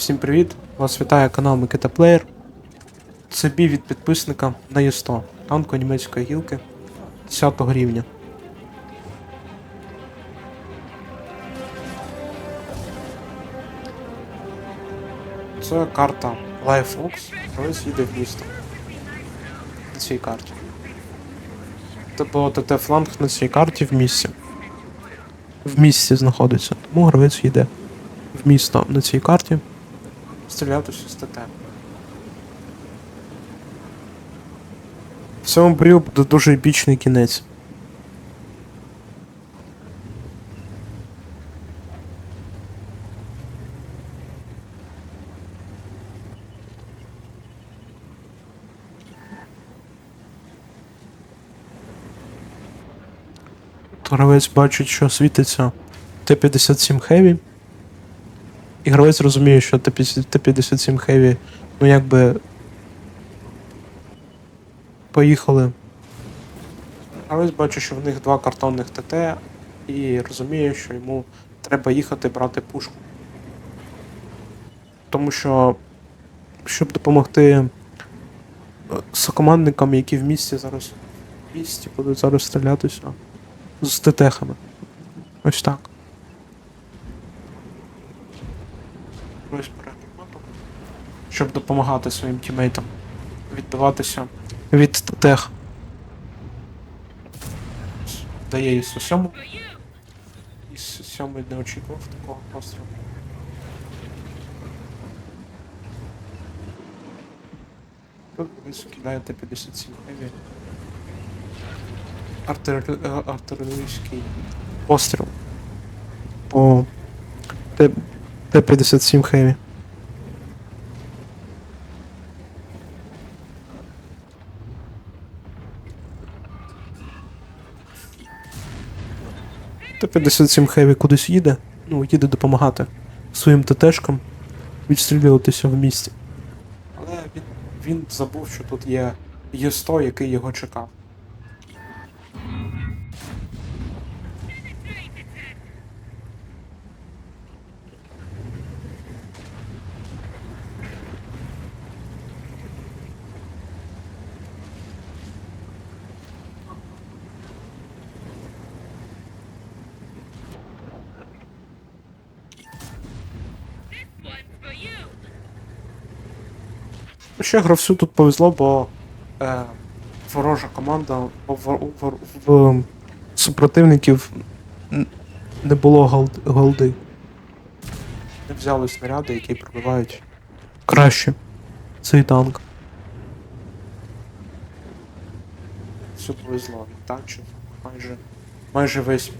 Всім привіт! Вас вітає канал Микита Плеєр. Це бій від підписника на Є100, танку німецької гілки 10 рівня. Це карта LifeFox, гравець їде в місто. На цій карті. Тобто ТТ фланг на цій карті в місті. В місті знаходиться. Тому гравець їде в місто на цій карті стрілятися з ТТ. В цьому бою буде дуже епічний кінець. Гравець бачить, що світиться Т-57 Heavy. І гравець розуміє, що Т-57 Heavy, ну якби. Поїхали. Гравець бачить, що в них два картонних ТТ, і розуміє, що йому треба їхати брати пушку. Тому що, щоб допомогти е, сокомандникам, які в місті зараз в місті будуть зараз стрілятися з ТТХами. Ось так. Ось перегорнуто. Щоб допомагати своїм тімейтам відбиватися від ТТХ. Дає із 7 Із 7 не очікував такого пострілу. Тут він скидає Т-57 Heavy. Артер... е, артилерійський постріл по Т-57 Heavy. Т-57 Heavy кудись їде, ну, їде допомагати своїм ТТшкам відстрілюватися в місті. Але він, він забув, що тут є Є100, який його чекав. Ще гравцю тут повезло, бо е, ворожа команда в, в, в, в супротивників не було голд, голди. Не взяли снаряди, які пробивають краще цей танк. Все повезло, танчив майже майже весь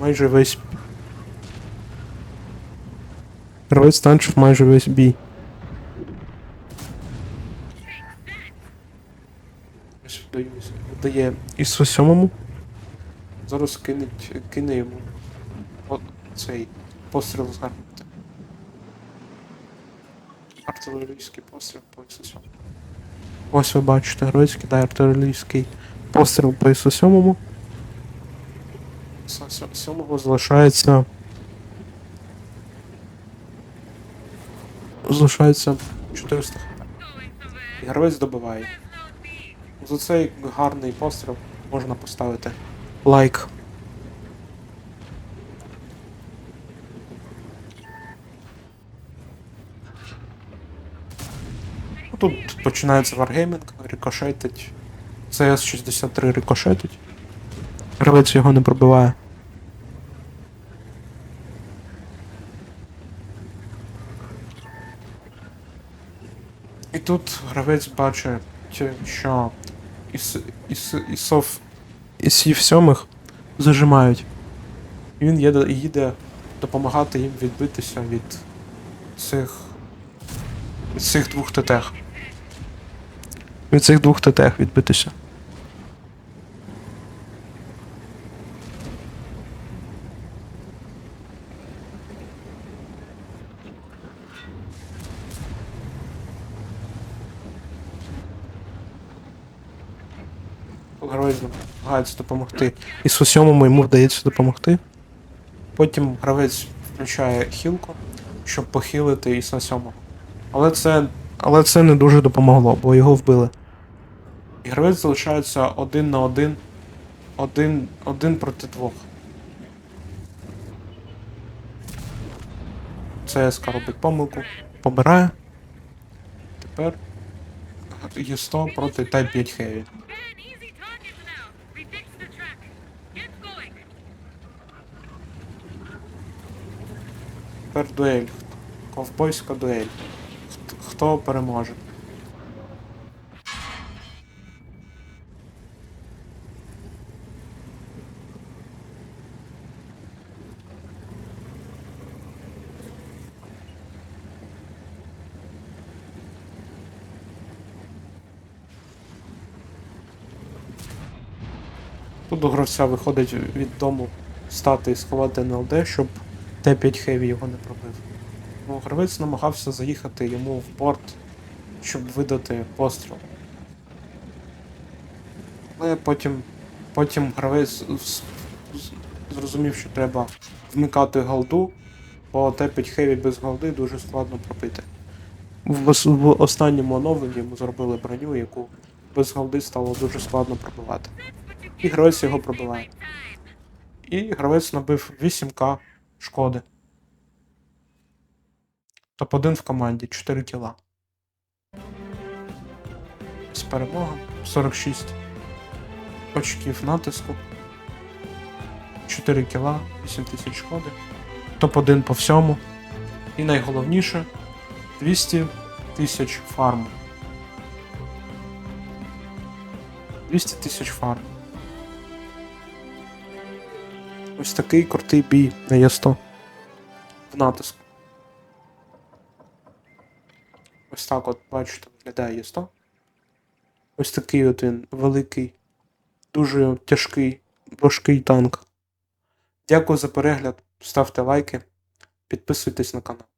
майже весь. Гравець танчив майже весь бій. Вдає ІСу сьомому. Зараз кинеть, кине йому от цей постріл з гармати. Артилерійський постріл по ісу сьомому. Ось ви бачите, гравець кидає артилерійський постріл по ісу сьомому. З сьо- сьомого залишається. Залишається 400 хп. І гравець добиває. За цей гарний постріл можна поставити лайк. Тут починається варгеймінг, рикошетить. CS-63 рикошетить. Гравець його не пробиває. І тут гравець бачить, що іс, іс, ісов, ісів сьомих зажимають. І він їде, їде допомагати їм відбитися від цих. від цих двох ТТХ. Від цих двох ТТХ відбитися. Гравець намагається допомогти. І з сьомому йому вдається допомогти. Потім гравець включає хілку, щоб похилити і сьомого. Але це, але це не дуже допомогло, бо його вбили. І гравець залишається один на один. Один, один проти двох. ЦСК робить помилку. Помирає. Тепер є 100 проти Type 5 Heavy. Тепер дуель. Ковбойська дуель. Хт- Хто переможе? Тут у гравця виходить від дому стати і сховати НЛД, щоб Т5 Heavy його не пробив. Ну, гравець намагався заїхати йому в борт, щоб видати постріл. Але потім, потім гравець зрозумів, що треба вмикати голду, бо Т5 Heavy без голди дуже складно пробити. В, в останньому оновленні йому зробили броню, яку без голди стало дуже складно пробивати. І гравець його пробиває. І гравець набив 8к шкоди. Топ-1 в команді, 4 кіла. З перемога. 46 очків натиску. 4 кіла, 8 тисяч шкоди. Топ-1 по всьому. І найголовніше 200 тисяч фарму. 200 тисяч фарму. Ось такий крутий бій на Є100 в натиск. Ось так от, бачите, виглядає Є100. Ось такий от він великий, дуже тяжкий, важкий танк. Дякую за перегляд, ставте лайки, підписуйтесь на канал.